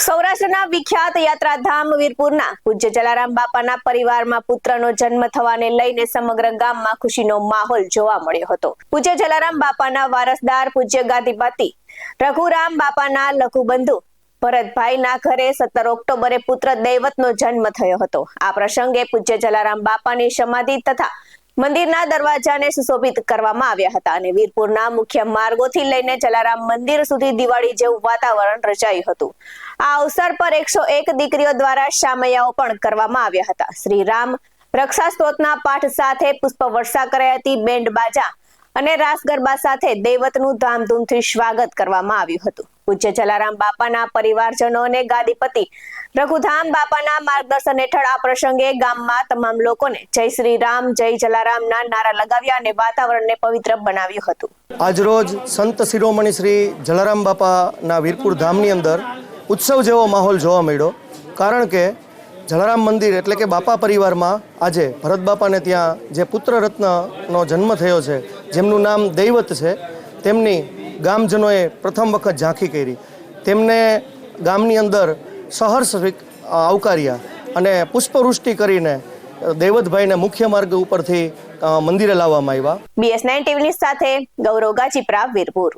સૌરાષ્ટ્રના વિખ્યાત યાત્રાધામ વીરપુરના પૂજ્ય જલારામ બાપાના પરિવારમાં પુત્રનો જન્મ થવાને લઈને સમગ્ર ગામમાં ખુશીનો માહોલ જોવા મળ્યો હતો. પૂજ્ય જલારામ બાપાના વારસદાર પૂજ્ય ગાદીપતિ રઘુરામ બાપાના લઘુબંધુ ભરતભાઈના ઘરે સત્તર ઓક્ટોબરે પુત્ર દૈવતનો જન્મ થયો હતો. આ પ્રસંગે પૂજ્ય જલારામ બાપાની સમાધિ તથા મંદિરના દરવાજાને સુશોભિત કરવામાં આવ્યા હતા અને વીરપુરના મુખ્ય માર્ગોથી લઈને જલારામ મંદિર સુધી દિવાળી જેવું વાતાવરણ રચાયું હતું. આ અવસર પર એકસો એક દીકરીઓ દ્વારા શામૈયાઓ પણ કરવામાં આવ્યા હતા. શ્રી રામ રક્ષા સ્ત્રોતના પાઠ સાથે પુષ્પ વર્ષા કરાઈ હતી, બેન્ડ બાજા અને રાસ ગરબા સાથે દૈવતનું ધામધૂમથી સ્વાગત કરવામાં આવ્યું હતું. પૂજ્ય જલારામ બાપાના પરિવારજનો અને ગાદીપતિ. રઘુધામ બાપાના માર્ગદર્શન હેઠળ આ પ્રસંગે ગામમાં તમામ લોકોને જય શ્રી રામ, જય જલારામના નારા લગાવ્યા અને વાતાવરણને પવિત્ર બનાવ્યું હતું. આજરોજ સંત શિરોમણી શ્રી જલારામ બાપાના વીરપુર ધામની અંદર ઉત્સવ જેવો માહોલ જોવા મળ્યો. કારણ કે જલારામ મંદિર એટલે કે બાપા પરિવારમાં આજે ભરત બાપાને ત્યાં જે પુત્ર રત્નનો જન્મ થયો છે, જેમનું નામ દૈવત છે, તેમની ગામજનોએ પ્રથમ વખત ઝાંખી કરી. તેમને ગામની અંદર સહર્ષ આવકાર્યા અને પુષ્પવૃષ્ટિ કરીને દૈવતભાઈને મુખ્ય માર્ગ ઉપરથી મંદિરે લાવવામાં આવ્યા. બીએસ નાઇન ટીવી સાથે ગૌરવ ગાજીપરા, વીરપુર.